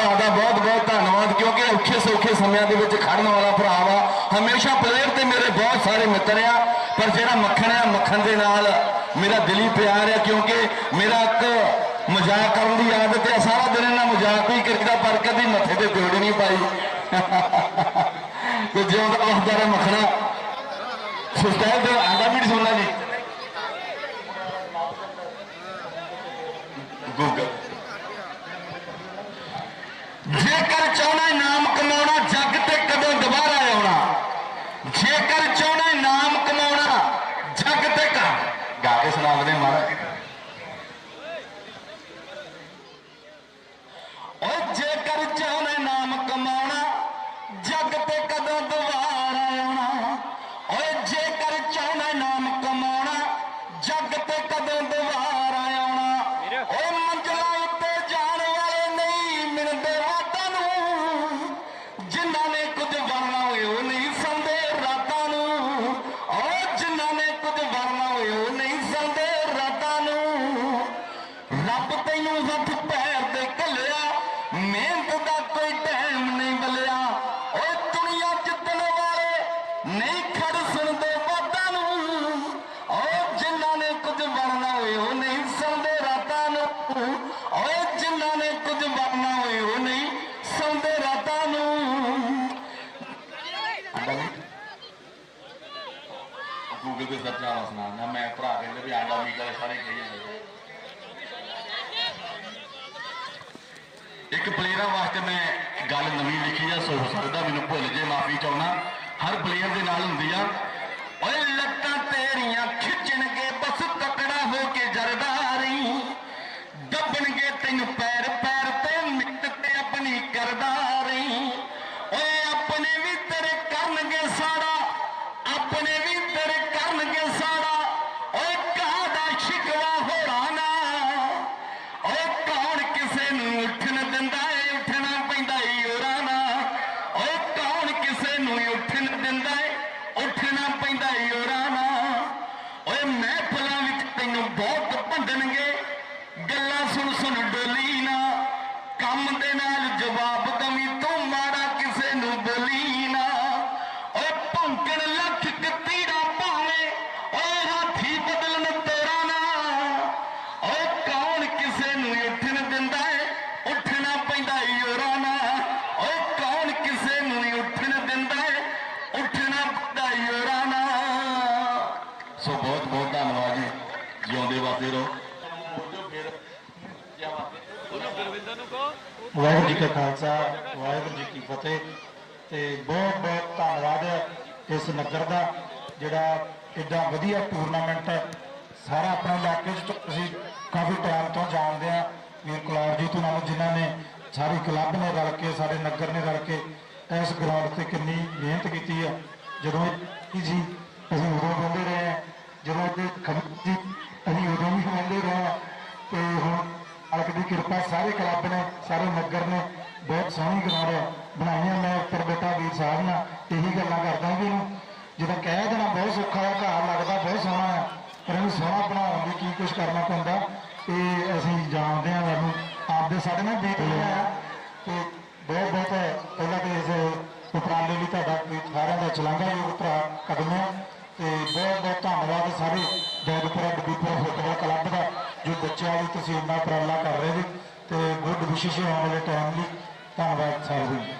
ਭਰਾ ਦਾ ਬਹੁਤ ਬਹੁਤ ਧੰਨਵਾਦ, ਕਿਉਂਕਿ ਔਖੇ ਸੌਖੇ ਸਮਿਆਂ ਦੇ ਵਿੱਚ ਖੜਨ ਵਾਲਾ ਭਰਾ ਵਾ। ਹਮੇਸ਼ਾ ਪਲੇਅਰ ਤੇ ਮੇਰੇ ਬਹੁਤ ਸਾਰੇ ਮਿੱਤਰ ਆ, ਪਰ ਜਿਹੜਾ ਮੱਖਣ ਆ, ਮੱਖਣ ਦੇ ਨਾਲ ਮੇਰਾ ਦਿਲੀ ਪਿਆਰ ਆ, ਕਿਉਂਕਿ ਮੇਰਾ ਇੱਕ ਮਜ਼ਾਕ ਕਰਨ ਦੀ ਆਦਤ ਹੈ ਸਾਰਾ ਦਿਨ ਇਹਨਾਂ ਮਜ਼ਾਕ ਹੀ ਕਰਦਾ, ਪਰ ਕਦੀ ਮੱਥੇ ਤੇ ਜੋੜੀ ਨਹੀਂ ਪਾਈ। ਤੇ ਜਿਉਂ ਦਾ ਮੱਖਣਾ। ਸੁਸਤਾਇ ਦੇ ਆਂਦਾ ਵੀ ਨਹੀਂ ਸੁਣਨਾ ਜੀ। ਗੂਗਲ। ਚਾਹਣਾ ਨਾਮ ਕਮਾਉਣਾ ਜੱਗ ਤੇ ਕਦੋਂ ਦੁਬਾਰਾ ਆਉਣਾ ਜੇਕਰ ਚਾਹਣਾ ਨਾਮ ਕਮਾਉਣਾ ਜੱਗ ਤੇ ਕਾ ਗਾ ਕੇ ਸੁਣਾਉਂਦੇ ਮਹਾਰਾਜ ਓ ਜੇਕਰ ਚਾਹਣਾ ਨਾਮ ਕਮਾਉਣਾ ਜੱਗ ਤੇ ਕਦੋਂ ਦੁਬਾਰਾ ਆਉਣਾ ਓਏ ਜੇਕਰ ਚਾਹਣਾ ਨਾਮ ਕਮਾਉਣਾ ਜੱਗ ਤੇ ਕਦੋਂ ਦੁਬਾਰਾ ਆਉਣਾ ਓਏ ਮੰਜ਼ਲਾਂ ਉੱਤੇ ਜਾਣ ਵਾਲੇ ਨਹੀਂ ਮਿਲਦੇ ਰਾਤਾਂ ਨੂੰ ਜਿਨ੍ਹਾਂ ਨੇ ਕੁਝ ਵਰਨਾ ਹੋਏ ਉਹ ਨਹੀਂ ਸੰਦੇ ਰਾਤਾਂ ਨੂੰ ਓ ਜਿਨ੍ਹਾਂ ਨੇ ਕੁਝ ਵਰਨਾ ਹੋਏ ਉਹ ਨਹੀਂ ਸੰਦੇ ਰਾਤਾਂ ਨੂੰ ਰੱਬ ਤੈਨੂੰ ਹੱਥ ਪੈਰ ਤੇ ਘੱਲਿਆ ਮਿਹਨਤ ਦਾ ਕੋਈ ਟਾਈਮ ਨਹੀਂ ਬਲਿਆ ਓਏ ਦੁਨੀਆ ਜਿੱਤਣ ਵਾਲੇ ਨਹੀਂ ਸੁਣਦੇ ਬਾਤਾਂ ਨੂੰ। ਓ ਜਿਨ੍ਹਾਂ ਨੇ ਕੁਝ ਬਣਨਾ ਹੋਏ, ਉਹ ਨਹੀਂ ਸੁਣਦੇ ਰਾਤਾਂ ਨੂੰ। ਓਏ ਜਿਨ੍ਹਾਂ ਨੇ ਕੁਝ ਬਣਨਾ ਹੋਏ, ਉਹ ਨਹੀਂ ਸੁਣਦੇ ਰਾਤਾਂ ਨੂੰ। ਗੂਗਲ ਤੇ ਸਰਚ ਆਵਾ ਸੁਣਾ ਮੈਂ ਭਰਾ ਕਹਿੰਦੇ ਵੀ ਆਂਡਾ ਵੀ ਸਾਰੇ ਕਹੀ ਜਾਂਦੇ। ਇੱਕ ਪਲੇਅਰਾਂ ਵਾਸਤੇ ਮੈਂ ਗੱਲ ਨਵੀਂ ਲਿਖੀ ਆ ਸੋ ਸਕਦਾ ਮੈਨੂੰ ਭੁੱਲ ਜੇ, ਮਾਫੀ ਚਾਹਣਾ ਹਰ ਪਲੇਅਰ ਦੇ ਨਾਲ ਹੁੰਦੀ ਆ। ਜਿਉਂਦੇ ਵਾਸਤੇ ਰਹੋ। ਵਾਹਿਗੁਰੂ ਜੀ ਕਾ ਖਾਲਸਾ, ਵਾਹਿਗੁਰੂ ਜੀ ਕੀ ਫਤਿਹ। ਤੇ ਬਹੁਤ ਬਹੁਤ ਧੰਨਵਾਦ ਇਸ ਨਗਰ ਦਾ, ਜਿਹੜਾ ਐਡਾ ਵਧੀਆ ਟੂਰਨਾਮੈਂਟ ਸਾਰਾ ਆਪਣੇ ਇਲਾਕੇ 'ਚ ਅਸੀਂ ਕਾਫੀ ਟਾਈਮ ਤੋਂ ਜਾਣਦੇ ਆ। ਵੀਰ ਕੁਲਾਰ ਜੀ ਤੋਂ ਨਾਲ ਜਿਨ੍ਹਾਂ ਨੇ ਸਾਰੀ ਕਲੱਬ ਨੇ ਰਲ ਕੇ, ਸਾਰੇ ਨਗਰ ਨੇ ਰਲ ਕੇ ਇਸ ਗਰਾਊਂਡ ਤੇ ਕਿੰਨੀ ਮਿਹਨਤ ਕੀਤੀ ਹੈ ਜਦੋਂ ਜੀ, ਅਸੀਂ ਉਦੋਂ ਕਹਿੰਦੇ ਰਹੇ ਜਦੋਂ ਇਹ ਖੜੀ ਮਾਲਕ ਸਾਰੇ ਕਲੱਬ ਨੇ, ਸਾਰੇ ਨਗਰ ਨੇ ਬਹੁਤ ਸੋਹਣੀ ਗਰਾਊਂਡ ਬਣਾਈਆਂ ਮੈਂ ਉੱਪਰ ਬੇਟਾ ਵੀਰ ਸਾਹਿਬ ਨਾਲ। ਇਹੀ ਗੱਲਾਂ ਕਰਦਾ ਵੀ ਇਹਨੂੰ। ਜਦੋਂ ਕਹਿ ਦੇਣਾ, ਬਹੁਤ ਸੌਖਾ ਆ ਘਰ ਲੱਗਦਾ, ਬਹੁਤ ਸੋਹਣਾ ਆ ਪਰ ਇਹਨੂੰ ਸੋਹਣਾ ਬਣਾਉਣ ਲਈ ਕੀ ਕੁਝ ਕਰਨਾ ਪੈਂਦਾ, ਇਹ ਅਸੀਂ ਜਾਣਦੇ ਹਾਂ ਮੈਨੂੰ ਆਪਦੇ ਸਾਡੇ ਨਾਲ ਬੀਤ ਰਿਹਾ ਤੇ ਬਹੁਤ ਬਹੁਤ ਪਹਿਲਾਂ ਤੇ ਇਸ ਉਪਰਾਲੇ ਲਈ ਤੁਹਾਡਾ ਸਾਰਿਆਂ ਦਾ ਚਲਾਂਗਾ ਯੋਗ ਭਰਾ ਕਦਮ ਤੇ ਬਹੁਤ ਬਹੁਤ ਧੰਨਵਾਦ ਸਾਰੇ ਦੌਦਪੁਰਾ ਡੱਬੀਪੁਰਾ ਫੁੱਟਬਾਲ ਕਲੱਬ ਦਾ ਜੋ ਬੱਚਿਆਂ ਲਈ ਤੁਸੀਂ ਇੰਨਾ ਉਪਰਾਲਾ ਕਰ ਰਹੇ ਜੀ ਤੇ ਗੁੱਡ ਵਿਸ਼ੇਸ਼ ਆਉਣ ਵਾਲੇ ਟਾਈਮ ਲਈ ਧੰਨਵਾਦ ਸਾਰਿਆਂ ਦਾ